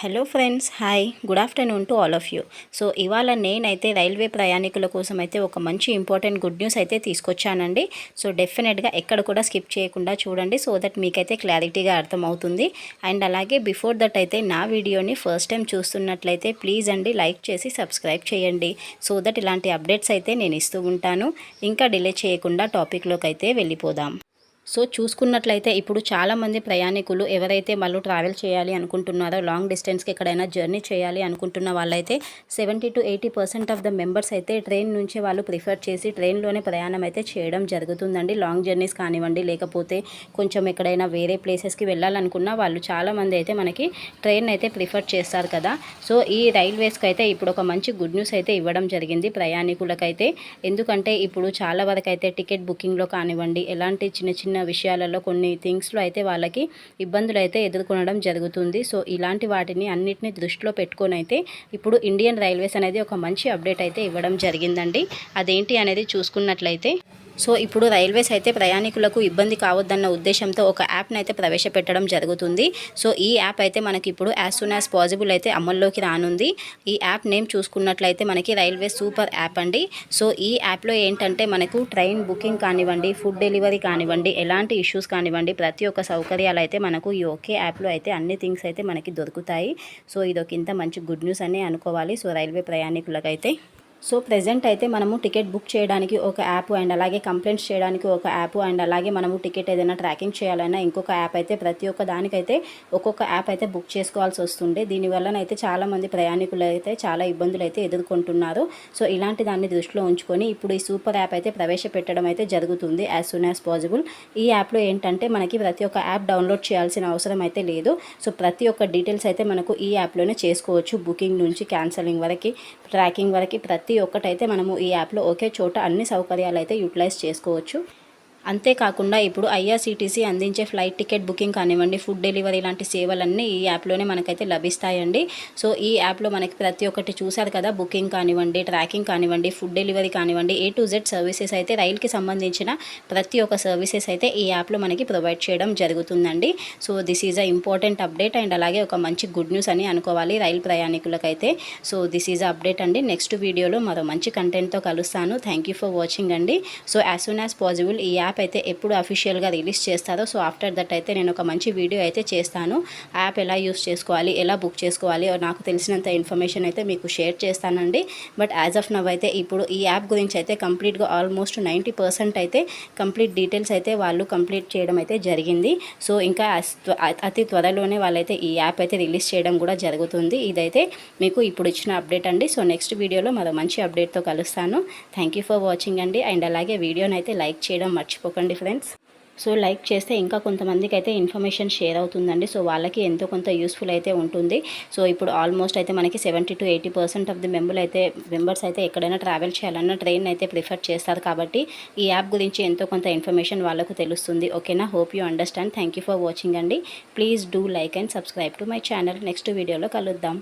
Hello friends hi good afternoon to all of you so ఇవాళ నేనైతే railway ప్రయాణికుల కోసం అయితే ఒక మంచి ఇంపార్టెంట్ గుడ్ న్యూస్ అయితే తీసుకొచ్చానండి. సో డెఫినెట్గా ఎక్కడ కూడా స్కిప్ చేయకుండా చూడండి సో దట్ మీకైతే క్లారిటీగా అర్థమవుతుంది. అండ్ అలాగే బిఫోర్ దట్ అయితే నా వీడియోని ఫస్ట్ టైం చూస్తున్నట్లయితే ప్లీజ్ అండి లైక్ చేసి సబ్స్క్రైబ్ చేయండి. సో దట్ ఇలాంటి అప్డేట్స్ అయితే నేను ఇస్తూ ఉంటాను. ఇంకా డిలే చేయకుండా టాపిక్లోకి అయితే వెళ్ళిపోదాం. సో చూసుకున్నట్లయితే ఇప్పుడు చాలామంది ప్రయాణికులు ఎవరైతే వాళ్ళు ట్రావెల్ చేయాలి అనుకుంటున్నారో లాంగ్ డిస్టెన్స్కి ఎక్కడైనా జర్నీ చేయాలి అనుకుంటున్న వాళ్ళైతే seventy to eighty percent of the members అయితే ట్రైన్ నుంచి వాళ్ళు ప్రిఫర్ చేసి ట్రైన్లోనే ప్రయాణం అయితే చేయడం జరుగుతుందండి. లాంగ్ జర్నీస్ కానివ్వండి లేకపోతే కొంచెం ఎక్కడైనా వేరే ప్లేసెస్కి వెళ్ళాలనుకున్న వాళ్ళు చాలామంది అయితే మనకి ట్రైన్ అయితే ప్రిఫర్ చేస్తారు కదా. సో ఈ రైల్వేస్కి అయితే ఇప్పుడు ఒక మంచి గుడ్ న్యూస్ అయితే ఇవ్వడం జరిగింది ప్రయాణికులకైతే. ఎందుకంటే ఇప్పుడు చాలా వరకు అయితే టికెట్ బుకింగ్లో కానివ్వండి ఎలాంటి చిన్న చిన్న విషయాలలో కొన్ని థింగ్స్లో అయితే వాళ్ళకి ఇబ్బందులు అయితే ఎదుర్కొనడం జరుగుతుంది. సో ఇలాంటి వాటిని అన్నిటిని దృష్టిలో పెట్టుకొని అయితే ఇప్పుడు ఇండియన్ రైల్వేస్ అనేది ఒక మంచి అప్డేట్ అయితే ఇవ్వడం జరిగిందండి. అదేంటి అనేది చూసుకున్నట్లయితే సో ఇప్పుడు రైల్వేస్ అయితే ప్రయాణికులకు ఇబ్బంది కావద్దన్న ఉద్దేశంతో ఒక యాప్ని అయితే ప్రవేశపెట్టడం జరుగుతుంది. సో ఈ యాప్ అయితే మనకి ఇప్పుడు యాజ్ సూన్ యాజ్ పాసిబుల్ అయితే అమల్లోకి రానుంది. ఈ యాప్ నేమ్ చూసుకున్నట్లయితే మనకి రైల్వే సూపర్ యాప్ అండి. సో ఈ యాప్లో ఏంటంటే మనకు ట్రైన్ బుకింగ్ కానివ్వండి ఫుడ్ డెలివరీ కానివ్వండి ఎలాంటి ఇష్యూస్ కానివ్వండి ప్రతి ఒక్క సౌకర్యాలు అయితే మనకు ఈ ఒకే యాప్లో అయితే అన్ని థింగ్స్ అయితే మనకి దొరుకుతాయి. సో ఇది ఒక ఇంత మంచి గుడ్ న్యూస్ అనే అనుకోవాలి. సో రైల్వే ప్రయాణికులకైతే సో ప్రజెంట్ అయితే మనము టికెట్ బుక్ చేయడానికి ఒక యాప్ అండ్ అలాగే కంప్లైంట్స్ చేయడానికి ఒక యాప్ అండ్ అలాగే మనము టికెట్ ఏదైనా ట్రాకింగ్ చేయాలన్నా ఇంకొక యాప్ అయితే ప్రతి ఒక్క దానికైతే ఒక్కొక్క యాప్ అయితే బుక్ చేసుకోవాల్సి వస్తుండే. దీనివల్లనైతే చాలామంది ప్రయాణికులు అయితే చాలా ఇబ్బందులు అయితే ఎదుర్కొంటున్నారు. సో ఇలాంటి దాన్ని దృష్టిలో ఉంచుకొని ఇప్పుడు ఈ సూపర్ యాప్ అయితే ప్రవేశపెట్టడం అయితే జరుగుతుంది యాజ్ సూన్ యాజ్ పాసిబుల్ ఈ యాప్లో ఏంటంటే మనకి ప్రతి ఒక్క యాప్ డౌన్లోడ్ చేయాల్సిన అవసరం అయితే లేదు. సో ప్రతి ఒక్క డీటెయిల్స్ అయితే మనకు ఈ యాప్లోనే చేసుకోవచ్చు. బుకింగ్ నుంచి క్యాన్సలింగ్ వరకు ట్రాకింగ్ వరకు ప్రతి ప్రతి ఒక్కటైతే మనము ఈ యాప్లో ఒకే చోట అన్ని సౌకర్యాలు అయితే యూటిలైజ్ చేసుకోవచ్చు. అంతేకాకుండా ఇప్పుడు ఐఆర్సీటీసీ అందించే ఫ్లైట్ టికెట్ బుకింగ్ కానివ్వండి ఫుడ్ డెలివరీ లాంటి సేవలన్నీ ఈ యాప్లోనే మనకైతే లభిస్తాయండి. సో ఈ యాప్లో మనకి ప్రతి ఒక్కటి చూశారు కదా బుకింగ్ కానివ్వండి ట్రాకింగ్ కానివ్వండి ఫుడ్ డెలివరీ కానివ్వండి ఏ టు జెడ్ సర్వీసెస్ అయితే రైల్కి సంబంధించిన ప్రతి ఒక్క సర్వీసెస్ అయితే ఈ యాప్లో మనకి ప్రొవైడ్ చేయడం జరుగుతుందండి. So this is a important update and అలాగే ఒక మంచి గుడ్ న్యూస్ అని అనుకోవాలి రైలు ప్రయాణికులకైతే. సో దిస్ ఈజ్ అప్డేట్ అండి. నెక్స్ట్ వీడియోలో మరో మంచి కంటెంట్తో కలుస్తాను. థ్యాంక్ యూ ఫర్ వాచింగ్ అండి. So as soon as possible ఈ యాప్ అయితే ఎప్పుడు అఫీషియల్గా రిలీజ్ చేస్తారో సో ఆఫ్టర్ దట్ అయితే నేను ఒక మంచి వీడియో అయితే చేస్తాను. యాప్ ఎలా యూస్ చేసుకోవాలి ఎలా బుక్ చేసుకోవాలి నాకు తెలిసినంత ఇన్ఫర్మేషన్ అయితే మీకు షేర్ చేస్తానండి. బట్ యాజ్ ఆఫ్ నవ్ అయితే ఇప్పుడు ఈ యాప్ గురించి అయితే కంప్లీట్గా ఆల్మోస్ట్ నైంటీ పర్సెంట్ అయితే కంప్లీట్ డీటెయిల్స్ అయితే వాళ్ళు కంప్లీట్ చేయడం అయితే జరిగింది. సో ఇంకా అతి త్వరలోనే వాళ్ళైతే ఈ యాప్ అయితే రిలీజ్ చేయడం కూడా జరుగుతుంది. ఇదైతే మీకు ఇప్పుడు ఇచ్చిన అప్డేట్ అండి. సో నెక్స్ట్ వీడియోలో మరో మంచి అప్డేట్తో కలుస్తాను. థ్యాంక్ యూ ఫర్ వాచింగ్ అండి. అండ్ అలాగే వీడియోని అయితే లైక్ చేయడం మర్చి మర్చిపోకండి ఫ్రెండ్స్. సో లైక్ చేస్తే ఇంకా కొంతమందికి అయితే ఇన్ఫర్మేషన్ షేర్ అవుతుందండి. సో వాళ్ళకి ఎంతో కొంత యూస్ఫుల్ అయితే ఉంటుంది. సో ఇప్పుడు ఆల్మోస్ట్ అయితే మనకి seventy to eighty percent of the member అయితే మెంబర్స్ అయితే ఎక్కడైనా ట్రావెల్ చేయాలన్నా ట్రైన్ అయితే ప్రిఫర్ చేస్తారు కాబట్టి ఈ యాప్ గురించి ఎంతో కొంత ఇన్ఫర్మేషన్ వాళ్ళకు తెలుస్తుంది. ఓకేనా? Hope you understand. Thank for watching అండి. Please do like and subscribe to my channel. Next వీడియోలో కలుద్దాం.